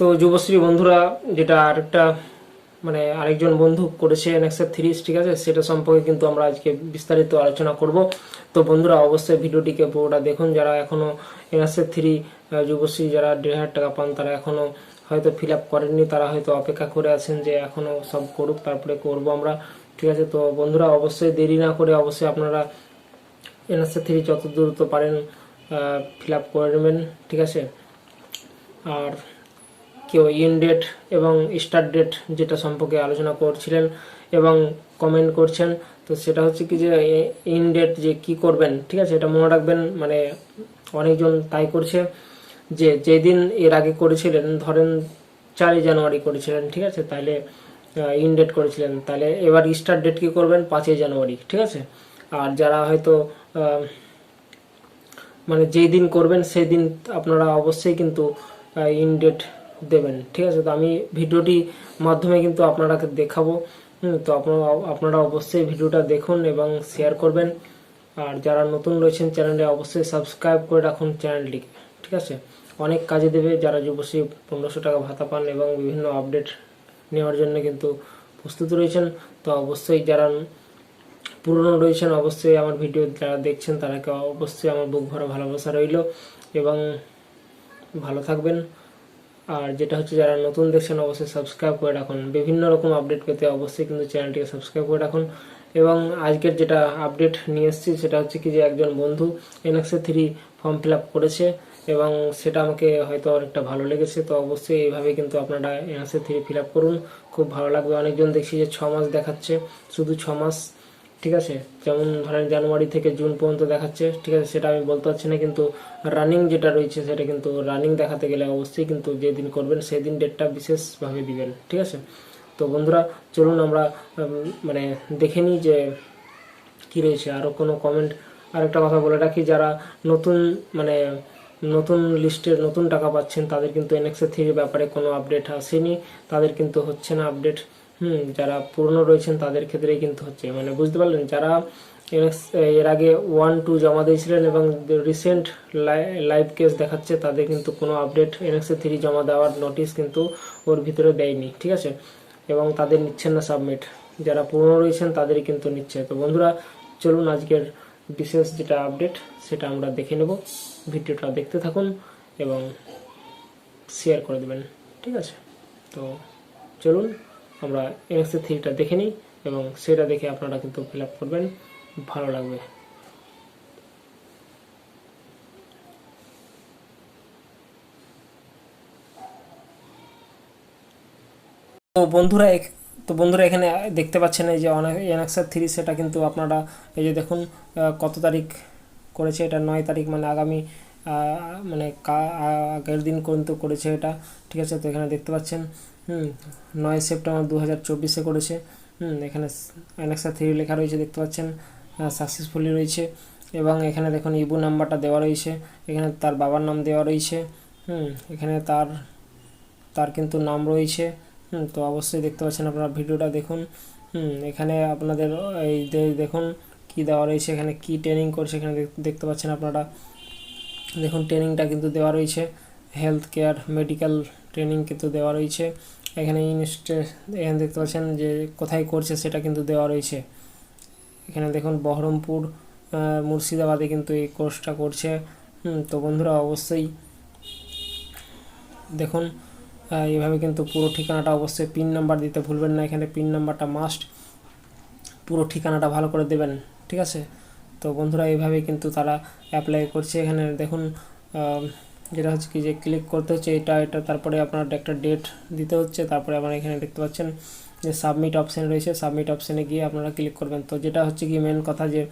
তো যুবশ্রী বন্ধুরা, যেটা আরেকটা মানে আরেকজন বন্ধু করেছে এনএক্সএর থ্রি ঠিক আছে? সেটা সম্পর্কে কিন্তু আমরা আজকে বিস্তারিত আলোচনা করব। তো বন্ধুরা, অবশ্যই ভিডিওটিকে পুরোটা দেখুন। যারা এখনও এনএক্সএর থ্রি যুবশ্রী, যারা দেড় হাজার টাকা পান, তারা এখনও হয়তো ফিল আপ করেননি। তারা হয়তো অপেক্ষা করে আছেন যে এখনও সব করুক, তারপরে করব আমরা, ঠিক আছে? তো বন্ধুরা, অবশ্যই দেরি না করে অবশ্যই আপনারা এনএসএ থ্রি যত দ্রুত পারেন ফিল আপ করে নেবেন, ঠিক আছে? আর কেউ ইন ডেট এবং স্টার্ট ডেট যেটা সম্পর্কে আলোচনা করছিলেন এবং কমেন্ট করছেন, তো সেটা হচ্ছে কি যে ইন ডেট যে কি করবেন, ঠিক আছে? এটা মনে রাখবেন মানে অনেকজন তাই করছে যে যেদিন এর আগে করেছিলেন, ধরেন চারই জানুয়ারি করেছিলেন, ঠিক আছে? তাহলে ইন ডেট করেছিলেন। তাহলে এবার স্টার্ট ডেট কি করবেন? পাঁচই জানুয়ারি, ঠিক আছে? আর যারা হয়তো মানে যেই দিন করবেন, সেই দিন আপনারা অবশ্যই কিন্তু ইন ডেট দেবেন, ঠিক আছে? তো আমি ভিডিওটি মাধ্যমে কিন্তু আপনারাকে দেখাবো। তো আপনারা আপনারা অবশ্যই ভিডিওটা দেখুন এবং শেয়ার করবেন। আর যারা নতুন রয়েছেন চ্যানেলে অবশ্যই সাবস্ক্রাইব করে রাখুন চ্যানেলটিকে ঠিক আছে? অনেক কাজে দেবে যারা যুবশ্রী পনেরোশো টাকা ভাতা পান এবং বিভিন্ন আপডেট নেওয়ার জন্য কিন্তু প্রস্তুত রয়েছেন। তো অবশ্যই যারা পুরনো রয়েছেন, অবশ্যই আমার ভিডিও যারা দেখছেন, তারাকে অবশ্যই আমার বুক ভরা ভালোবাসা রইল এবং ভালো থাকবেন। আর যেটা হচ্ছে যারা নতুন দেখছেন, অবশ্যই সাবস্ক্রাইব করে রাখুন। বিভিন্ন রকম আপডেট পেতে অবশ্যই কিন্তু চ্যানেলটিকে সাবস্ক্রাইব করে রাখুন। এবং আজকের যেটা আপডেট নিয়ে এসেছি, সেটা হচ্ছে কি যে একজন বন্ধু এনএক্সে থ্রি ফর্ম ফিল আপ করেছে এবং সেটা আমাকে হয়তো অনেকটা ভালো লেগেছে। তো অবশ্যই এইভাবে কিন্তু আপনারা এনএক্সে থ্রি ফিল আপ করুন। খুব ভালো লাগবে। অনেকজন দেখছি যে ছ মাস দেখাচ্ছে। শুধু ছ মাস ঠিক আছে? যেমন ধরেন জানুয়ারি থেকে জুন পর্যন্ত দেখাচ্ছে, ঠিক আছে? সেটা আমি বলতে পারছি না, কিন্তু রানিং যেটা রয়েছে, সেটা কিন্তু রানিং দেখাতে গেলে অবশ্যই কিন্তু যেদিন করবেন, সেদিন ডেটটা বিশেষভাবে দিবেন, ঠিক আছে? তো বন্ধুরা, চলুন আমরা মানে দেখে নিই যে কী রয়েছে। আরও কোনো কমেন্ট আরেকটা কথা বলে রাখি, যারা নতুন মানে নতুন লিস্টের নতুন টাকা পাচ্ছেন, তাদের কিন্তু এনএক্সএ থ্রির ব্যাপারে কোনো আপডেট আসেনি। তাদের কিন্তু হচ্ছে না আপডেট হুম, যারা পুরনো রয়েছেন তাদের ক্ষেত্রেই কিন্তু হচ্ছে। মানে বুঝতে পারলেন, যারা এর আগে ওয়ান টু জমা দিয়েছিলেন এবং রিসেন্ট লাইভ কেস দেখাচ্ছে, তাদের কিন্তু কোনো আপডেট এনএক্সএ থ্রি জমা দেওয়ার নোটিশ কিন্তু ওর ভিতরে দেয়নি, ঠিক আছে? এবং তাদের নিচ্ছেন না সাবমিট যারা পুরনো রয়েছেন তাদেরই কিন্তু নিচ্ছে। তো বন্ধুরা, চলুন আজকের বিশেষ যেটা আপডেট সেটা আমরা দেখে নেব। ভিডিওটা দেখতে থাকুন এবং শেয়ার করে দেবেন, ঠিক আছে? তো চলুন আমরা এনএক্সি থ্রিটা দেখে নিই এবং সেটা দেখে আপনারা কিন্তু ফিল করবেন। ভালো লাগবে। তো বন্ধুরা তো বন্ধুরা এখানে দেখতে পাচ্ছেন এই যে অনেক এনএক্সার থ্রি সেটা কিন্তু আপনারা এই যে দেখুন কত তারিখ করেছে এটা, নয় তারিখ মানে আগামী মানে আগের দিন কিন্তু করেছে এটা। ঠিক আছে, তো এখানে দেখতে পাচ্ছেন হুম, নয় সেপ্টেম্বর দু হাজার চব্বিশে করেছে। হুম, এখানে এনএক্সার থ্রি লেখা রয়েছে, দেখতে পাচ্ছেন সাকসেসফুলি রয়েছে। এবং এখানে দেখুন, ইবু নাম্বারটা দেওয়া রয়েছে, এখানে তার বাবার নাম দেওয়া রয়েছে। হুম, এখানে তার তার কিন্তু নাম রয়েছে। হুম, তো অবশ্যই দেখতে পাচ্ছেন আপনারা ভিডিওটা দেখুন। হুম, এখানে আপনাদের এই দেখুন, কি দেওয়া রয়েছে, এখানে কি ট্রেনিং করছে, এখানে দেখ- দেখতে পাচ্ছেন আপনারা। দেখুন ট্রেনিংটা কিন্তু দেওয়া রয়েছে। হেলথ কেয়ার মেডিকেল ট্রেনিং কিন্তু দেওয়া রয়েছে। এখানে ইনস্টে এখানে দেখতে পাচ্ছেন যে কোথায় করছে সেটা কিন্তু দেওয়া রয়েছে। এখানে দেখুন বহরমপুর মুর্শিদাবাদে কিন্তু এই কোর্সটা করছে। তো বন্ধুরা অবশ্যই দেখুন আহ, এইভাবে কিন্তু পুরো ঠিকানাটা অবশ্যই পিন নাম্বার দিতে ভুলবেন না। এখানে পিন নাম্বারটা মাস্ট পুরো ঠিকানাটা ভালো করে দেবেন ঠিক আছে? তো বন্ধুরা এইভাবে কিন্তু তারা অ্যাপ্লাই করছে। এখানে দেখুন যেটা হচ্ছে কি যে ক্লিক করতে হচ্ছে, এটা এটা, তারপরে আপনার একটা ডেট দিতে হচ্ছে, তারপরে আপনারা এখানে দেখতে পাচ্ছেন যে সাবমিট অপশান রয়েছে সাবমিট অপশানে গিয়ে আপনারা ক্লিক করবেন। তো যেটা হচ্ছে কি মেন কথা যে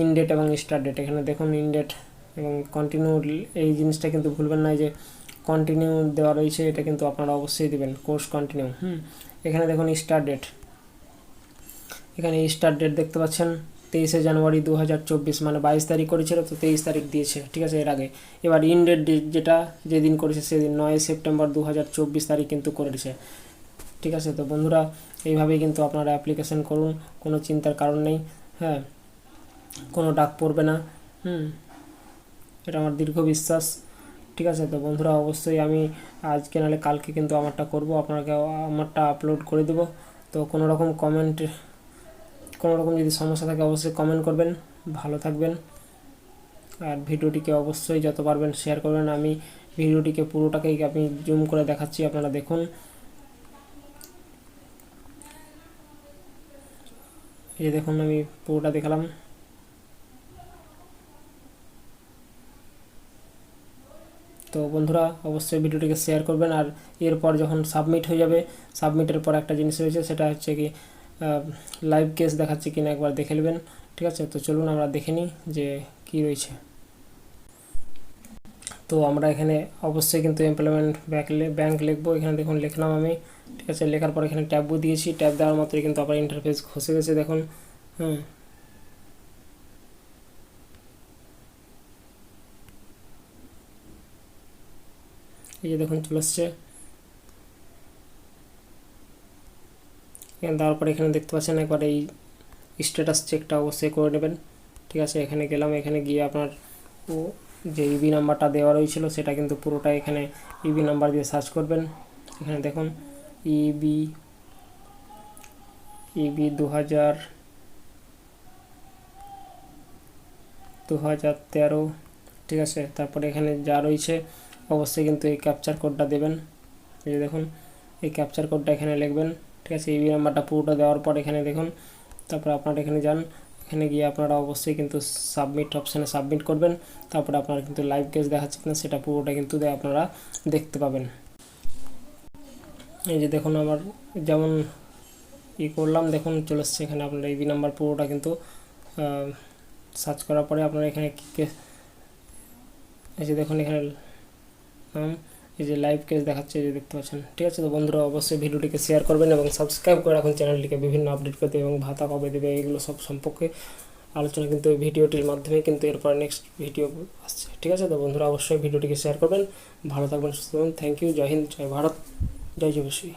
ইন ডেট এবং স্টার্ট ডেট এখানে দেখুন ইন ডেট এবং কন্টিনিউ এই জিনিসটা কিন্তু ভুলবেন না যে কন্টিনিউ দেওয়া রয়েছে, এটা কিন্তু আপনারা অবশ্যই দেবেন কোর্স কন্টিনিউ হুম, এখানে দেখুন স্টার্ট ডেট এখানে স্টার্ট ডেট দেখতে পাচ্ছেন। তেইশে জানুয়ারি দু হাজার চব্বিশ মানে বাইশ তারিখ করেছিল, তো তেইশ তারিখ দিয়েছে, ঠিক আছে, এর আগে। এবার ইন ডেট যেটা যেদিন করেছে সেদিন নয় সেপ্টেম্বর দু হাজার চব্বিশ তারিখ কিন্তু করেছে। ঠিক আছে, তো বন্ধুরা, এইভাবেই কিন্তু আপনারা অ্যাপ্লিকেশন করুন, কোনো চিন্তার কারণ নেই হ্যাঁ কোনো ডাক পড়বে না, হুম, এটা আমার দীর্ঘ বিশ্বাস। ঠিক আছে, তো বন্ধুরা, অবশ্যই আমি আজকে নাহলে কালকে কিন্তু আমারটা করব, আপনাকে আমারটা আপলোড করে দেবো। তো কোনো রকম কমেন্ট কোনো রকম যদি সমস্যা থাকে অবশ্যই কমেন্ট করবেন। ভালো থাকবেন। আর ভিডিওটিকে অবশ্যই যত পারবেন শেয়ার করবেন। আমি ভিডিওটিকে পুরোটাকেই আমি জুম করে দেখাচ্ছি, আপনারা দেখুন। এই দেখুন, আমি পুরোটা দেখালাম। তো বন্ধুরা, অবশ্যই ভিডিওটিকে শেয়ার করবেন। আর এরপর যখন সাবমিট হয়ে যাবে সাবমিটের পর একটা জিনিস রয়েছে, সেটা হচ্ছে কি লাইভ কেস দেখাচ্ছে কিনা একবার দেখে নেবেন, ঠিক আছে? তো চলুন আমরা দেখে নিই যে কি রয়েছে। তো আমরা এখানে অবশ্যই কিন্তু এমপ্লয়মেন্ট ব্যাংক ব্যাংক লিখব। এখানে দেখুন লিখলাম আমি, ঠিক আছে? লেখার পর এখানে ট্যাবও দিয়েছি। ট্যাব দেওয়ার মাত্রই কিন্তু আবার ইন্টারফেস খসে গেছে, দেখুন। হুম। এই যে দেখুন, চলে আসছে এখানে দেওয়ার পরে এখানে দেখতে পাচ্ছেন একবার এই স্ট্যাটাস চেকটা অবশ্যই করে নেবেন। ঠিক আছে, এখানে গেলাম, এখানে গিয়ে আপনার ও যে ইবি নাম্বারটা দেওয়া রয়েছিল সেটা কিন্তু পুরোটা এখানে ইবি নাম্বার দিয়ে সার্চ করবেন। এখানে দেখুন ইবি ইবি দু হাজার দু হাজার তেরো, ঠিক আছে, তারপরে এখানে যা রয়েছে অবশ্যই কিন্তু এই ক্যাপচার কোডটা দেবেন। এই যে দেখুন, এই ক্যাপচার কোডটা এখানে লিখবেন। ঠিক আছে ইবি নাম্বারটা পুরোটা দেওয়ার পর এখানে দেখুন, তারপর আপনারা এখানে যান, এখানে গিয়ে আপনারা অবশ্যই কিন্তু সাবমিট অপশানে সাবমিট করবেন, তারপরে আপনারা কিন্তু লাইভ কেস দেখাচ্ছে কিনা সেটা পুরোটা কিন্তু আপনারা দেখতে পাবেন। এই যে দেখুন আমার যেমন ই করলাম, দেখুন চলে এসছে এখানে আপনার ইবি নাম্বার পুরোটা কিন্তু সার্চ করার পরে আপনারা এখানে কি কে- এই যে দেখুন এখানে নাম এই যে লাইভ কেস দেখাচ্ছে যে দেখতে পাচ্ছেন। ঠিক আছে তো বন্ধুরা, অবশ্যই ভিডিওটিকে শেয়ার করবেন এবং সাবস্ক্রাইব করে রাখুন চ্যানেলটিকে বিভিন্ন আপডেট করতে এবং ভাতা কবে দেবে, এগুলো সব সম্পর্কে আলোচনা কিন্তু ভিডিওটির মাধ্যমে কিন্তু এরপর নেক্সট ভিডিও আসছে। ঠিক আছে তো বন্ধুরা, অবশ্যই ভিডিওটিকে শেয়ার করবেন। ভালো থাকবেন, সুস্থ থাকবেন। থ্যাংক ইউ জয় হিন্দ, জয় ভারত, জয় জয়শ্রী